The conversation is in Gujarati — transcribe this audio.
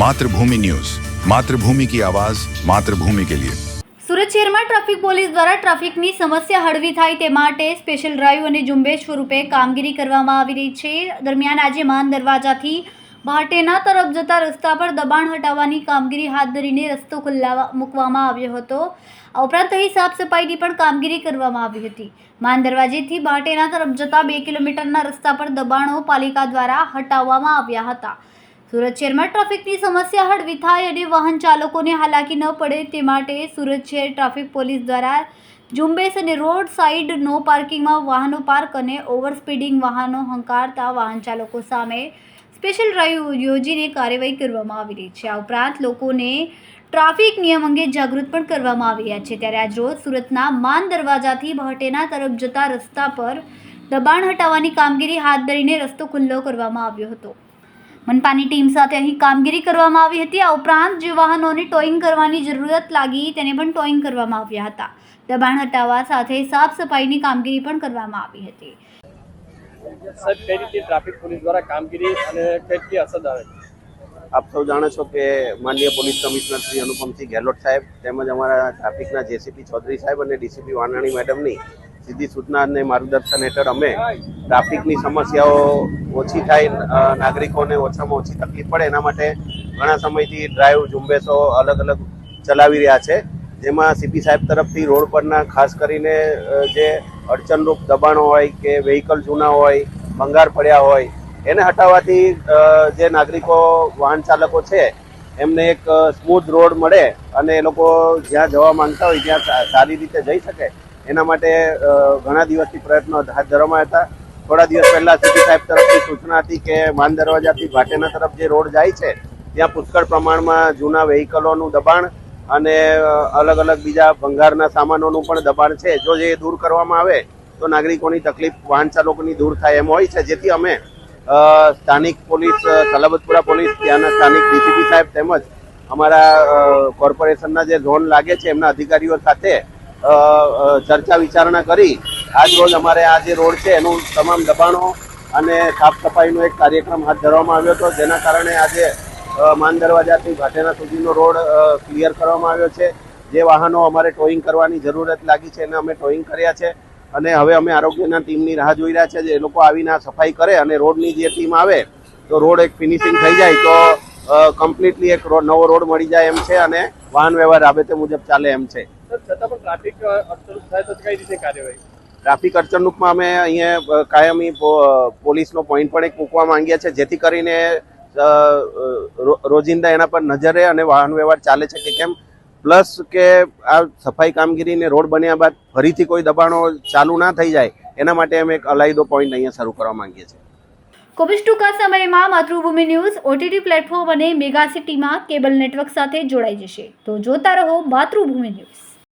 માતૃભૂમિ ન્યૂઝ. માતૃભૂમિ કી આવાજ, માતૃભૂમિ કે લિયે. સુરત શહેરમાં ટ્રાફિક પોલીસ દ્વારા ટ્રાફિકની સમસ્યા હળવી થાય તે માટે સ્પેશિયલ ડ્રાઈવ અને ઝુંબેશ સ્વરૂપે કામગીરી કરવામાં આવી રહી છે. દરમિયાન આજે માન દરવાજાથી ભાટેના તરફ જતા રસ્તા પર દબાણ હટાવવાની કામગીરી હાથ ધરીને રસ્તો ખુલ્લા મૂકવામાં આવ્યો હતો. આ ઉપરાંત અહીં સાફ સફાઈની પણ કામગીરી કરવામાં આવી હતી. માન દરવાજેથી ભાટેના તરફ જતા બે કિલોમીટરના રસ્તા પર દબાણો પાલિકા દ્વારા હટાવવામાં આવ્યા હતા. સુરત શહેરમાં ટ્રાફિકની સમસ્યા હળવી થાય અને વાહન ચાલકોને હાલાકી ન પડે તે માટે સુરત શહેર ટ્રાફિક પોલીસ દ્વારા ઝુંબેશ અને રોડ સાઇડ નો પાર્કિંગમાં વાહનો પાર્ક અને ઓવર સ્પીડિંગ વાહનો હંકારતા વાહન ચાલકો સામે સ્પેશિયલ ડ્રાઈવ યોજીને કાર્યવાહી કરવામાં આવી રહી છે. આ ઉપરાંત લોકોને ટ્રાફિક નિયમ અંગે જાગૃત પણ કરવામાં આવી રહ્યા છે. ત્યારે આજ રોજ સુરતના માન દરવાજાથી ભટેના તરફ જતા રસ્તા પર દબાણ હટાવવાની કામગીરી હાથ ધરીને રસ્તો ખુલ્લો કરવામાં આવ્યો હતો. મનપાની ટીમ સાથે અહીં કામગીરી કરવામાં આવી હતી. આ ઉપરાંત જે વાહનોને ટોઈંગ કરવાની જરૂરત લાગી તેને પણ ટોઈંગ કરવામાં આવ્યા હતા. દબાણ હટાવવા સાથે સાફ સફાઈની કામગીરી પણ કરવામાં આવી હતી. સાહેબ કઈ રીતે ટ્રાફિક પોલીસ દ્વારા કામગીરી અને કેટલી અસર આવે આપ સૌ જાણો છો કે માનનીય પોલીસ કમિશનર શ્રી અનુપમસિંહ ગેહલોત સાહેબ તેમજ અમારા ટ્રાફિકના જેસીપી ચૌધરી સાહેબ અને ડીસીપી વાનાણી મેડમની સીધી સૂચના અને માર્ગદર્શન હેઠળ અમે ટ્રાફિકની સમસ્યાઓ ઓછી થાય નાગરિકોને ઓછામાં ઓછી તકલીફ પડે એના માટે ઘણા સમયથી ડ્રાઈવ ઝુંબેશો અલગ અલગ ચલાવી રહ્યા છે. જેમાં સીપી સાહેબ તરફથી રોડ પરના ખાસ કરીને જે અડચણરૂપ દબાણો હોય કે વેહિકલ જૂના હોય, ભંગાર પડ્યા હોય, એને હટાવવાથી જે નાગરિકો, વાહન ચાલકો છે, એમને એક સ્મૂથ રોડ મળે અને એ લોકો જ્યાં જવા માંગતા હોય ત્યાં સારી રીતે જઈ શકે. એના માટે ઘણા દિવસથી પ્રયત્નો હાથ ધરવામાં હતા. થોડા દિવસ પહેલા સીટી સાહેબ તરફથી સૂચના હતી કે માન દરવાજાથી ભાટેના તરફ જે રોડ જાય છે, ત્યાં પુષ્કળ પ્રમાણમાં જૂના વેહિકલોનું દબાણ અને અલગ અલગ બીજા ભંગારના સામાનોનું પણ દબાણ છે. જો જે દૂર કરવામાં આવે, તો નાગરિકોની તકલીફ વાહન ચાલકોની દૂર થાય એમ હોય છે. જેથી અમે સ્થાનિક પોલીસ સલાબતપુરા પોલીસ, ત્યાંના સ્થાનિક ડીસીપી સાહેબ તેમજ અમારા કોર્પોરેશનના જે ઝોન લાગે છે, એમના અધિકારીઓ સાથે ચર્ચા વિચારણા કરી. આજ રોજ અમારે આ જે રોડ છે, એનું તમામ દબાણો અને સાફ સફાઈનો એક કાર્યક્રમ હાથ ધરવામાં આવ્યો હતો. જેના કારણે આજે માન દરવાજાથી ભાટેના સુધીનો રોડ ક્લિયર કરવામાં આવ્યો છે. જે વાહનો અમારે ટોઈંગ કરવાની જરૂરત લાગી છે એને અમે ટોઈંગ કર્યા છે. અને હવે અમે આરોગ્યના ટીમની રાહ જોઈ રહ્યા છે જે લોકો આવીને સફાઈ કરે અને રોડની જે ટીમ આવે, તો રોડ એક ફિનિશિંગ થઈ જાય તો કમ્પ્લીટલી એક નવો રોડ મળી જાય એમ છે અને વાહન વ્યવહાર રાબેતે મુજબ ચાલે એમ છે. છતાં પણ ટ્રાફિક અડચણ થાય તો કઈ રીતે કાર્યવાહી? ટ્રાફિક અડચણરૂપમાં અમે અહીંયા કાયમી પો- પોલીસનો પોઈન્ટ પણ એક મૂકવા માંગીએ છીએ જેથી કરીને રોજિંદા એના પર નજર રહે અને વાહન વ્યવહાર ચાલે છે કે કેમ. પ્લસ કે આ સફાઈ કામગીરીને રોડ બન્યા બાદ ફરીથી કોઈ દબાણો ચાલુ ના થઈ જાય એના માટે અમે એક અલાયદો પોઈન્ટ અહીંયા શરૂ કરવા માંગીએ છીએ. કોવિડ ટૂંકા સમયમાં માતૃભૂમિ ન્યૂઝ ઓટીટી પ્લેટફોર્મ અને મેગા સિટીમાં કેબલ નેટવર્ક સાથે જોડાઈ જશે. તો જોતા રહો માતૃભૂમિ ન્યૂઝ.